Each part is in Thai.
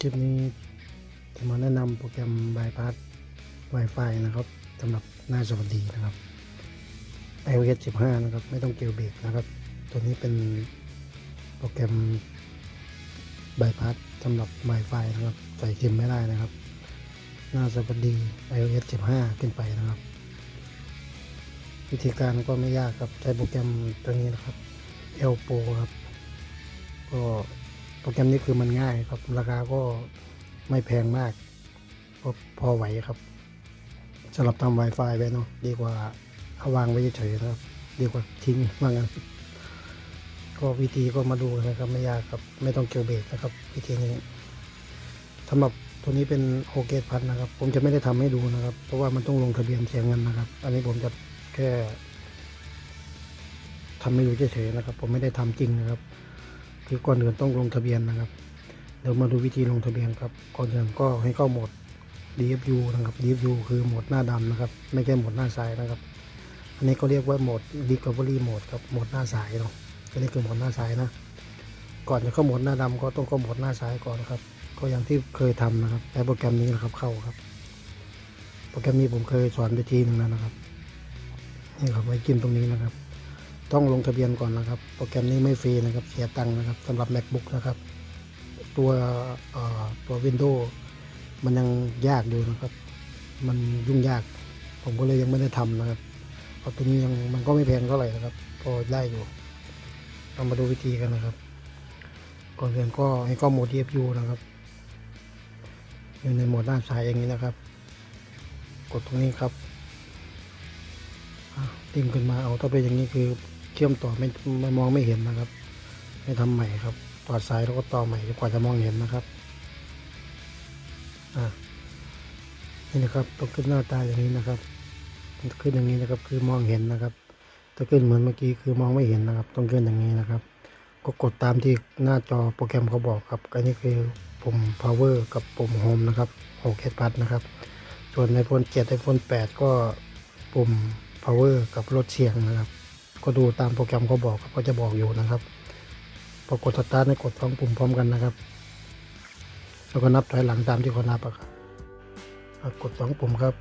คลิปนี้จะมาแนะนำโปรแกรม Bypass Wi-Fi นะครับสำหรับหน้าสวัสดีนะครับ iOS 15 นะครับ ไม่ต้องเกี่ยวเบรกนะครับ ตัวนี้เป็นโปรแกรม Bypass สำหรับ Wi-Fi นะครับ ใส่ซิมไม่ได้นะครับ หน้าสวัสดี iOS 15 ขึ้นไปนะครับ วิธีการก็ไม่ยากครับ ใช้โปรแกรมตัวนี้นะครับ Elpo ครับ ก็ โปรแกรมนี้คือมันง่ายครับ ราคาก็ไม่แพงมากก็พอไหวครับสำหรับทำ Wi-Fi ไว้เนาะดีกว่าเอาวางไว้เฉยๆนะครับ ดีกว่าทิ้งว่างั้นก็วิธีก็มาดูนะครับไม่ยากครับ ไม่ต้องเกี่ยวเบรกนะครับ วิธีนี้สำหรับตัวนี้เป็นโอเกตพันนะครับ ผมจะไม่ได้ทำให้ดูนะครับ เพราะว่ามันต้องลงทะเบียนเสียเงินนะครับ อันนี้ผมจะแค่ทำให้ดูเฉยๆนะครับ ผมไม่ได้ทำจริงนะครับ คือก่อนอื่นต้องลงทะเบียนนะครับ เดี๋ยวมาดูวิธีลงทะเบียนครับก่อนอื่นก็ให้เข้าโหมด DFU นะครับ DFU คือโหมดหน้าดำนะครับ ไม่ใช่โหมดหน้าซ้ายนะครับ อันนี้ก็เรียกว่าโหมด Recovery Mode ครับโหมดหน้าซ้ายเนาะอันนี้คือโหมดหน้าซ้ายนะ ก่อนจะเข้าโหมดหน้าดำก็ต้องเข้าโหมดหน้าซ้ายก่อนนะครับ ก็อย่างที่เคยทำนะครับใช้โปรแกรมนี้นะครับเข้าครับ โปรแกรมนี้ผมเคยสอนไปทีหนึ่งแล้วนะครับนี่ครับไว้จิ้มตรงนี้นะครับ ต้องลงทะเบียนก่อนนะครับ โปรแกรมนี้ไม่ฟรีนะครับ เสียตังค์นะครับสำหรับ macbook นะครับ ตัวตัว Windows มันยังยากอยู่นะครับ มันยุ่งยาก ผมก็เลยยังไม่ได้ทำนะครับเพราะตัวนี้ยังมันก็ไม่แพงเท่าไหร่นะครับ พอได้อยู่เรามาดูวิธีกันนะครับ ก่อนอื่นก็ให้เข้าโหมด DFU นะครับ อยู่ในโหมดด้านซ้ายอย่างนี้นะครับ กดตรงนี้ครับติ้มขึ้นมาเอาถ้าเป็นอย่างนี้คือ ชื่อมต่อไม่ไม่มองไม่เห็นนะครับ ให้ทำใหม่ครับต่อสายแล้วก็ต่อใหม่กว่าจะมองเห็นนะครับอะนี่นะครับต้องขึ้นหน้าตาอย่างนี้นะครับขึ้นอย่างนี้นะครับคือมองเห็นนะครับถ้าขึ้นเหมือนเมื่อกี้คือมองไม่เห็นนะครับ ต้องขึ้นอย่างนี้นะครับ ก็กดตามที่หน้าจอโปรแกรมเขาบอกครับอันนี้คือปุ่ม power กับปุ่ม home นะครับ6เคสพัดนะครับ ส่วนใน iPhone 7 iPhone 8 ก็ปุ่ม power กับลดเสียงนะครับ ก็ดูตามโปรแกรมเขาบอกครับก็จะบอกอยู่นะครับพอกดสตาร์ทให้กดสองปุ่มพร้อมกันนะครับ แล้วก็นับถอยหลังตามที่เขานับอะครับกดสองปุ่มครับ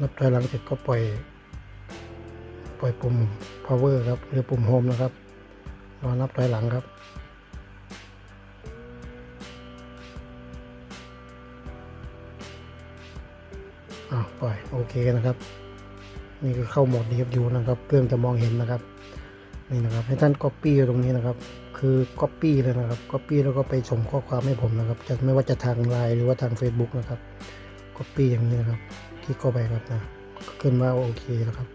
นับถอยหลังเสร็จก็ปล่อย ปล่อยปุ่ม power ครับหรือปุ่ม home นะครับรอนับถอยหลังครับอ่าปล่อยโอเคนะครับ นี่คือเข้าโหมด DFU นะครับ เครื่องจะมองเห็นนะครับ นี่นะครับให้ท่าน Copy ตรงนี้นะครับ คือ Copy เลยนะครับ Copy แล้วก็ไปส่งข้อความให้ผมนะครับจะไม่ว่าจะทางไลน์หรือว่าทาง Facebook นะครับ Copy อย่างนี้นะครับ คลิกเข้าไปครับนะขึ้นมาโอเคนะครับ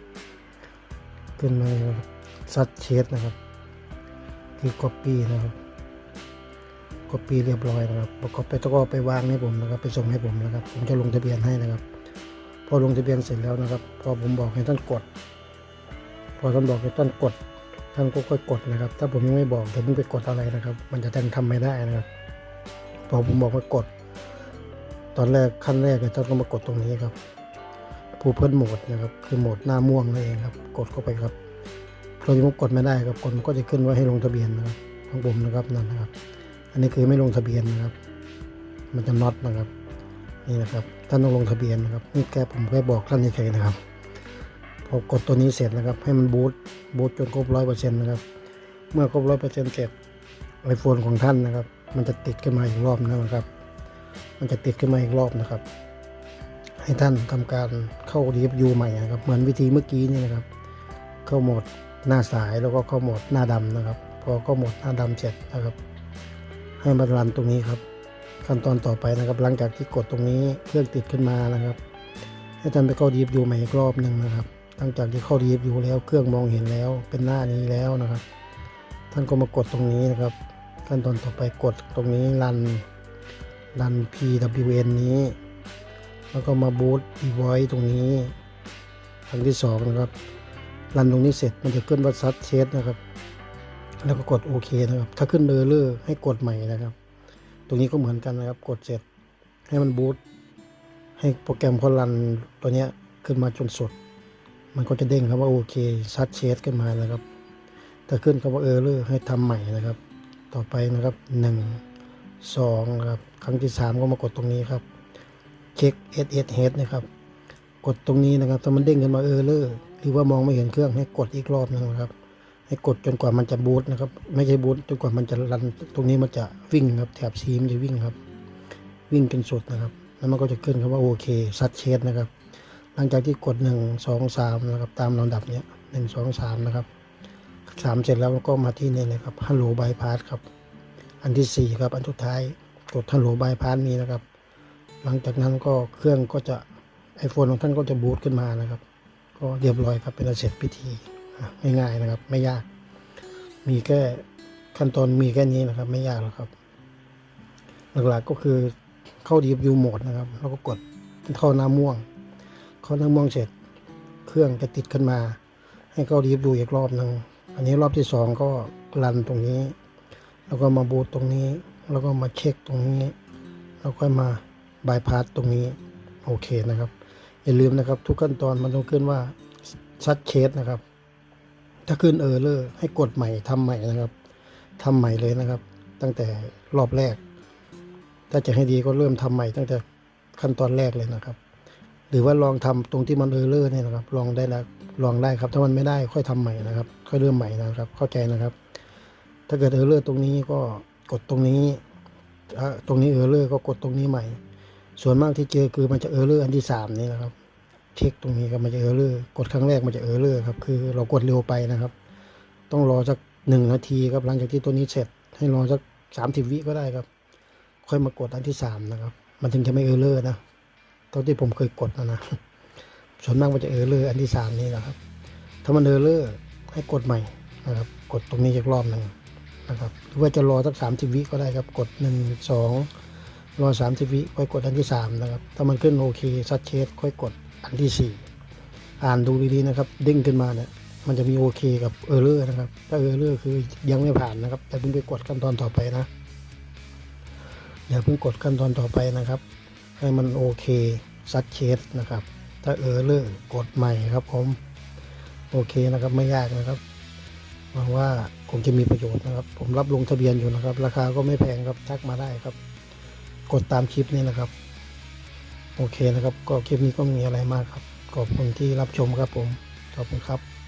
ขึ้นมาซัดเชดนะครับ ที่ Copy นะครับ Copy เรียบร้อยนะครับประกอบไปแล้วก็ไปวางให้ผมนะครับ ไปส่งให้ผมนะครับ ผมจะลงทะเบียนให้นะครับ พอลงทะเบียนเสร็จแล้วนะครับ พอผมบอกให้ท่านกด พอท่านบอกให้ท่านกด ท่านก็ค่อยกดนะครับ ถ้าผมยังไม่บอกเดี๋ยวมึงไปกดอะไรนะครับ มันจะท่านทำไม่ได้นะครับ พอผมบอกว่ากด ตอนแรกขั้นแรกเนี่ยท่านก็มากดตรงนี้ครับผู้เพิ่นโหมดนะครับ คือโหมดหน้าม่วงนั่นเองครับ กดเข้าไปครับพอที่ผมกดไม่ได้ครับกดมันก็จะขึ้นว่าให้ลงทะเบียนนะครับของผมนะครับนั่นนะครับ อันนี้คือไม่ลงทะเบียนนะครับ มันจะน็อตนะครับ นี่นะครับท่านต้องลงทะเบียนนะครับนี่แกผมแค่บอกท่านเฉยๆนะครับพอกดตัวนี้เสร็จนะครับ ให้มันบูตบูตจนครบร้อยเปอร์เซ็นต์นะครับ เมื่อครบร้อยเปอร์เซ็นต์เสร็จไอโฟนของท่านนะครับ มันจะติดขึ้นมาอีกรอบนะครับ มันจะติดขึ้นมาอีกรอบนะครับ ให้ท่านทำการเข้า DFU ใหม่นะครับ เหมือนวิธีเมื่อกี้นี่นะครับ เข้าโหมดหน้าสายแล้วก็เข้าโหมดหน้าดำนะครับ พอเข้าโหมดหน้าดำเสร็จนะครับ ให้มารันตรงนี้ครับ ขั้นตอนต่อไปนะครับ หลังจากที่กดตรงนี้เครื่องติดขึ้นมานะครับ ให้ท่านไปเข้า DFU ใหม่อีกรอบหนึ่งนะครับ หลังจากที่เข้า DFU แล้วเครื่องมองเห็นแล้วเป็นหน้านี้แล้วนะครับ ท่านก็มากดตรงนี้นะครับ ขั้นตอนต่อไปกดตรงนี้รันรัน PWN นี้ แล้วก็มาบูต device ตรงนี้ครั้งที่สองนะครับรันตรงนี้เสร็จมันจะขึ้นว่าซัดเชสนะครับ แล้วก็กดโอเคนะครับ ถ้าขึ้นเบอร์เลอร์ให้กดใหม่นะครับ ตรงนี้ก็เหมือนกันนะครับ กดเสร็จให้มันบูตให้โปรแกรมเขารันตัวเนี้ยขึ้นมาจนสุด มันก็จะเด้งครับว่าโอเคซัดเชสขึ้นมานะครับถ้าขึ้นคำว่าเออร์เลอร์ให้ทำใหม่นะครับ ต่อไปนะครับหนึ่งสองนะครับครั้งที่สามก็มากดตรงนี้ครับเช็ค S S H นะครับ กดตรงนี้นะครับถ้ามันเด้งขึ้นมาเออร์เลอร์หรือว่ามองไม่เห็นเครื่องให้กดอีกรอบหนึงนะครับ ให้กดจนกว่ามันจะบูตนะครับ ไม่ใช่บูตจนกว่ามันจะรันตรงนี้มันจะวิ่งครับแถบสีมันจะวิ่งครับ วิ่งจนสุดนะครับ แล้วมันก็จะขึ้นคำว่าโอเคซัดเชสนะครับ หลังจากที่กดหนึ่งสองสามนะครับตามลำดับเนี้ยหนึ่งสองสามนะครับสามเสร็จแล้วก็มาที่นี่เลยครับฮัลโหลบายพาสครับ อันที่สี่ครับ อันสุดท้ายกดฮัลโหลบายพาสนี้นะครับ หลังจากนั้นก็เครื่องก็จะไอโฟนของท่านก็จะบูตขึ้นมานะครับ ก็เรียบร้อยครับเป็นเสร็จพิธี ง่ายๆนะครับ ไม่ยาก มีแค่ขั้นตอนมีแค่นี้นะครับ ไม่ยากหรอกครับ หลักๆก็คือเข้า DFU โหมดนะครับ แล้วก็กดเข้าหน้าม่วงเข้าน้าม่วงเสร็จ เครื่องจะติดขึ้นมา ให้เข้า DFU อีกรอบหนึ่งอันนี้รอบที่สองก็รันตรงนี้ แล้วก็มาบูตตรงนี้ แล้วก็มาเช็คตรงนี้ แล้วค่อยมาบายพาสตรงนี้โอเคนะครับ อย่าลืมนะครับ ทุกขั้นตอนมันต้องขึ้นว่าชัดเคสนะครับ ถ้าขึ้นเออร์เลอร์ให้กดใหม่ทำใหม่นะครับทำใหม่เลยนะครับ ตั้งแต่รอบแรก ถ้าจะให้ดีก็เริ่มทำใหม่ตั้งแต่ขั้นตอนแรกเลยนะครับ หรือว่าลองทำตรงที่มันเออร์เลอร์เนี่ยนะครับ ลองได้แล้วลองได้ครับ ถ้ามันไม่ได้ค่อยทำใหม่นะครับ ค่อยเริ่มใหม่นะครับ เข้าใจนะครับ ถ้าเกิดเออร์เลอร์ตรงนี้ก็กดตรงนี้ตรงนี้เออร์เลอร์ก็กดตรงนี้ใหม่ ส่วนมากที่เจอคือมันจะเออร์เลอร์อันที่สามนี่นะครับ เช็คตรงนี้ครับมันจะเออร์เลอร์กดครั้งแรกมันจะเออร์เลอร์ครับคือเรากดเร็วไปนะครับ ต้องรอสักหนึ่งนาทีครับหลังจากที่ตัวนี้เสร็จ ให้รอสักสามสิบวิก็ได้ครับ ค่อยมากดอันที่สามนะครับ มันถึงจะไม่เออร์เลอร์นะตอนที่ผมเคยกดนะนะส่วนมากมันจะเออร์เลอร์อันที่สามนี่นะครับ ถ้ามันเออร์เลอร์ให้กดใหม่นะครับ กดตรงนี้อีกรอบหนึ่งนะครับหรือว่าจะรอสักสามสิบวิก็ได้ครับกดหนึ่งสองรอสามสิบวิค่อยกดอันที่สามนะครับ ถ้ามันขึ้นโอเคซัดเชสค่อยกด อันที่สี่อ่านดูดีๆนะครับ เด้งขึ้นมาเนี่ยมันจะมีโอเคกับเออร์เลอร์นะครับ ถ้าเออร์เลอร์คือยังไม่ผ่านนะครับแต่าเพิ่งไปกดขั้นตอนต่อไปนะ อย่าเพิ่งกดขั้นตอนต่อไปนะครับ ให้มันโอเคซัดเคสนะครับ ถ้าเออเลอร์กดใหม่ครับผมโอเคนะครับไม่ยากนะครับหวังว่าคงจะมีประโยชน์นะครับ ผมรับลงทะเบียนอยู่นะครับ ราคาก็ไม่แพงครับทักมาได้ครับ กดตามคลิปนี้นะครับ โอเคนะครับ ก็คลิปนี้ก็มีอะไรมากครับ ขอบคุณที่รับชมครับผม ขอบคุณครับ